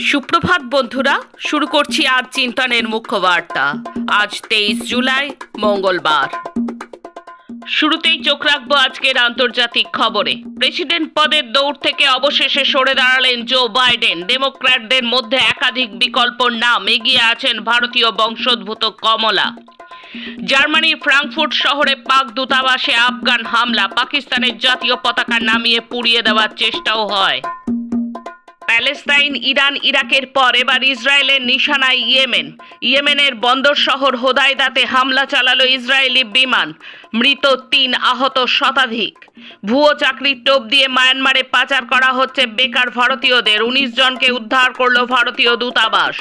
সুপ্রভাত, বন্ধুরা। শুরু করছি আজ চিন্তনের মুখ্য বার্তা আজ তেইশ জুলাই, মঙ্গলবার। শুরুতেই চোখ রাখব আজকের আন্তর্জাতিক খবরে। প্রেসিডেন্ট পদের দৌড় থেকে অবশেষে সরে দাঁড়ালেন জো বাইডেন। ডেমোক্র্যাটদের মধ্যে একাধিক বিকল্প নাম এগিয়ে আছেন ভারতীয় বংশোদ্ভূত কমলা। জার্মানির ফ্রাঙ্কফুর্ট শহরে পাক দূতাবাসে আফগান হামলা। পাকিস্তানের জাতীয় পতাকা নামিয়ে পুড়িয়ে দেওয়ার চেষ্টাও হয়। প্যালেস্তাইন, ইরান, ইরাকের পর এবার ইসরায়েলের নিশানায় ইয়েমেন। ইয়েমেনের বন্দর শহর হোদায়দাতে হামলা চালালো ইসরায়েলি বিমান। মৃত তিন আহত শতাধিক। ভুয়ো চাকরির টোপ দিয়ে মায়ানমারে পাচার করা হচ্ছে বেকার ভারতীয়দের। উনিশ জনকে উদ্ধার করল ভারতীয় দূতাবাস।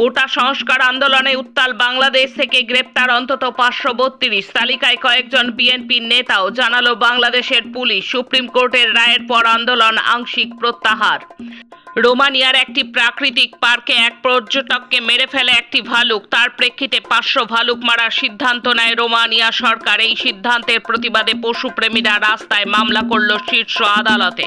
কোটা সংস্কার আন্দোলনে উত্তাল বাংলাদেশ থেকে গ্রেপ্তার অন্তত পাঁচশো বত্রিশ। তালিকায় কয়েকজন বিএনপির নেতাও জানালো বাংলাদেশের পুলিশ, সুপ্রিম কোর্টের রায়ের পর আন্দোলন আংশিক প্রত্যাহার। রোমানিয়ার একটি প্রাকৃতিক পার্কে এক পর্যটককে মেরে ফেলে একটি ভালুক, তার প্রেক্ষিতে পাঁচশো ভালুক মারার সিদ্ধান্ত নেয় রোমানিয়া সরকার। এই সিদ্ধান্তের প্রতিবাদে পশুপ্রেমীরা রাস্তায় মামলা করল শীর্ষ আদালতে।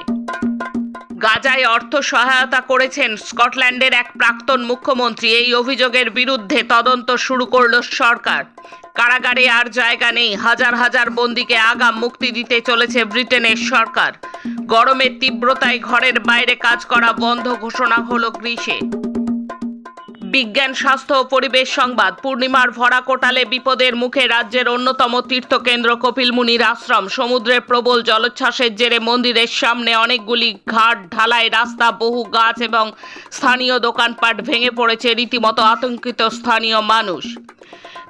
গাজায় অর্থ সহায়তা করেছেন স্কটল্যান্ডের এক প্রাক্তন মুখ্যমন্ত্রী। এই অভিযোগের বিরুদ্ধে তদন্ত শুরু করল সরকার। কারাগারে আর জায়গা নেই। হাজার হাজার বন্দিকে আগাম মুক্তি দিতে চলেছে ব্রিটেনের সরকার। গরমের তীব্রতায় ঘরের বাইরে কাজ করা বন্ধ ঘোষণা হলো গ্রীষে। বিজ্ঞান, স্বাস্থ্য ও পরিবেশ সংবাদ। পূর্ণিমার ভরা কোটালে বিপদের মুখে রাজ্যের অন্যতম তীর্থকেন্দ্র কপিলমুনির আশ্রম। সমুদ্রে প্রবল জলোচ্ছ্বাসের জেরে মন্দিরের সামনে অনেকগুলি ঘাট, ঢালাই রাস্তা, বহু গাছ এবং স্থানীয় দোকানপাট ভেঙে পড়েছে। রীতিমতো আতঙ্কিত স্থানীয় মানুষ।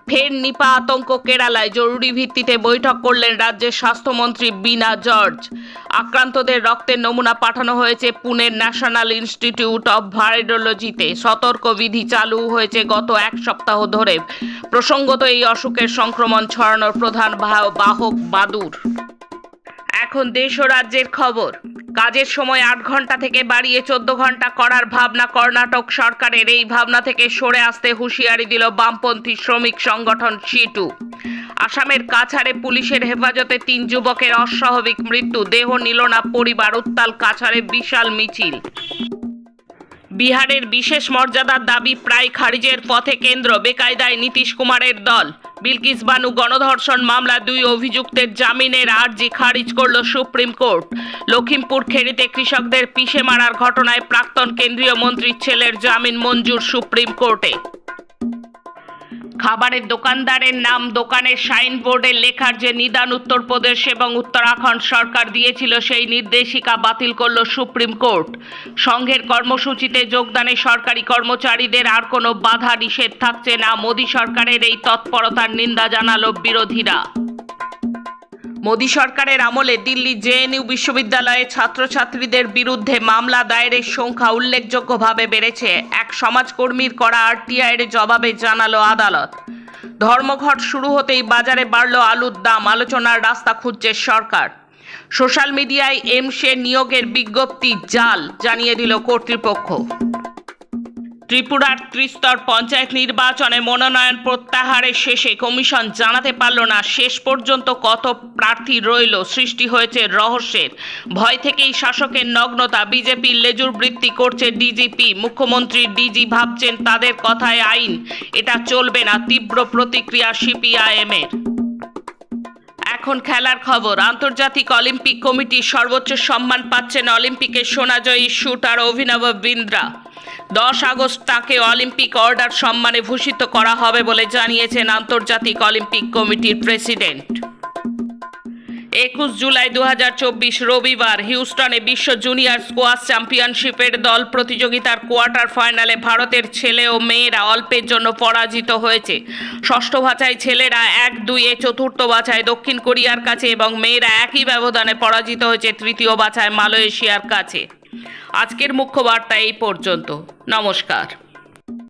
ফের নিপা আতঙ্ক কেরালায় জরুরি ভিত্তিতে বৈঠক করলেন রাজ্যের স্বাস্থ্যমন্ত্রী বিনা জর্জ। আক্রান্তদের রক্তের নমুনা পাঠানো হয়েছে পুনের ন্যাশনাল ইনস্টিটিউট অব ভাইরোলজিতে। সতর্ক বিধি চালু হয়েছে গত এক সপ্তাহ ধরে। প্রসঙ্গত এই অসুখের সংক্রমণ ছড়ানোর প্রধান বাহ- বাহক বাদুর। এখন দেশ ও রাজ্যের খবর। কাজের সময় আট ঘণ্টা থেকে বাড়িয়ে চোদ্দ ঘণ্টা করার ভাবনা কর্ণাটক সরকারের। এই ভাবনা থেকে সরে আসতে হুঁশিয়ারি দিল বামপন্থী শ্রমিক সংগঠন সিটু। আসামের কাছাড়ে পুলিশের হেফাজতে তিন যুবকের অস্বাভাবিক মৃত্যু। দেহ নিল না পরিবার, উত্তাল কাছাড়ে বিশাল মিছিল। বিহারের বিশেষ মর্যাদার দাবি প্রায় খারিজের পথে কেন্দ্র, বেকায়দায় নীতিশ কুমারের দল। বিলকিস বানু গণধর্ষণ মামলা দুই অভিযুক্তের জামিনের আর্জি খারিজ করল সুপ্রিম কোর্ট। লখিমপুর খেরিতে কৃষকদের পিষে মারার ঘটনায় প্রাক্তন কেন্দ্রীয় মন্ত্রীর ছেলের জামিন মঞ্জুর সুপ্রিম কোর্টে। খাবারের দোকানদারের নাম দোকানের সাইনবোর্ডে লেখার যে নিদান উত্তরপ্রদেশ এবং উত্তরাখণ্ড সরকার দিয়েছিল সেই নির্দেশিকা বাতিল করল সুপ্রিম কোর্ট। সংঘের কর্মসূচিতে যোগদানে সরকারি কর্মচারীদের আর কোনো বাধা নিষেধ থাকছে না, মোদী সরকারের এই তৎপরতার নিন্দা জানালো বিরোধীরা। মোদী সরকারের আমলে দিল্লি জেএনইউ বিশ্ববিদ্যালয়ে ছাত্রছাত্রীদের বিরুদ্ধে মামলা দায়েরের সংখ্যা উল্লেখযোগ্যভাবে বেড়েছে। এক সমাজকর্মীর করা আরটিআইয়ের জবাবে জানালো আদালত। ধর্মঘট শুরু হতেই বাজারে বাড়ল আলুর দাম, আলোচনার রাস্তা খুঁজছে সরকার। সোশ্যাল মিডিয়ায় এমসে নিয়োগের বিজ্ঞপ্তি জাল, জানিয়ে দিল কর্তৃপক্ষ। ত্রিপুরার ত্রিস্তর পঞ্চায়েত নির্বাচনে মনোনয়ন প্রত্যাহারের শেষে কমিশন জানাতে পারল না। শেষ পর্যন্ত কত প্রার্থী রইল? সৃষ্টি হয়েছে রহস্যের। ভয় থেকেই শাসকের নগ্নতা। বিজেপির লেজুর বৃত্তি করছে ডিজিপি। মুখ্যমন্ত্রী ডিজি ভাবছেন তাদের কথায় আইন। এটা চলবে না। তীব্র প্রতিক্রিয়া সিপিআইএমের। এখন খেলার খবর। আন্তর্জাতিক অলিম্পিক কমিটি সর্বোচ্চ সম্মান পাচ্ছেন অলিম্পিকের সোনাজয়ী শুটার অভিনব বিন্দ্রা। দশ আগস্ট তাকে অলিম্পিক অর্ডার সম্মানে ভূষিত করা হবে বলে জানিয়েছেন আন্তর্জাতিক অলিম্পিক কমিটির প্রেসিডেন্ট। একুশ জুলাই দু হাজার চব্বিশ রবিবার হিউস্টনে বিশ্ব জুনিয়র স্কোয়াশ চ্যাম্পিয়নশিপের দল প্রতিযোগিতার কোয়ার্টার ফাইনালে ভারতের ছেলে ও মেয়েরা অল্পের জন্য পরাজিত হয়েছে। ষষ্ঠ বাছাই ছেলেরা এক, দুই এ, চতুর্থ বাছায় দক্ষিণ কোরিয়ার কাছে এবং মেয়েরা একই ব্যবধানে পরাজিত হয়েছে তৃতীয় বাছায় মালয়েশিয়ার কাছে। আজকের মুখ্য বার্তা এই পর্যন্ত। নমস্কার।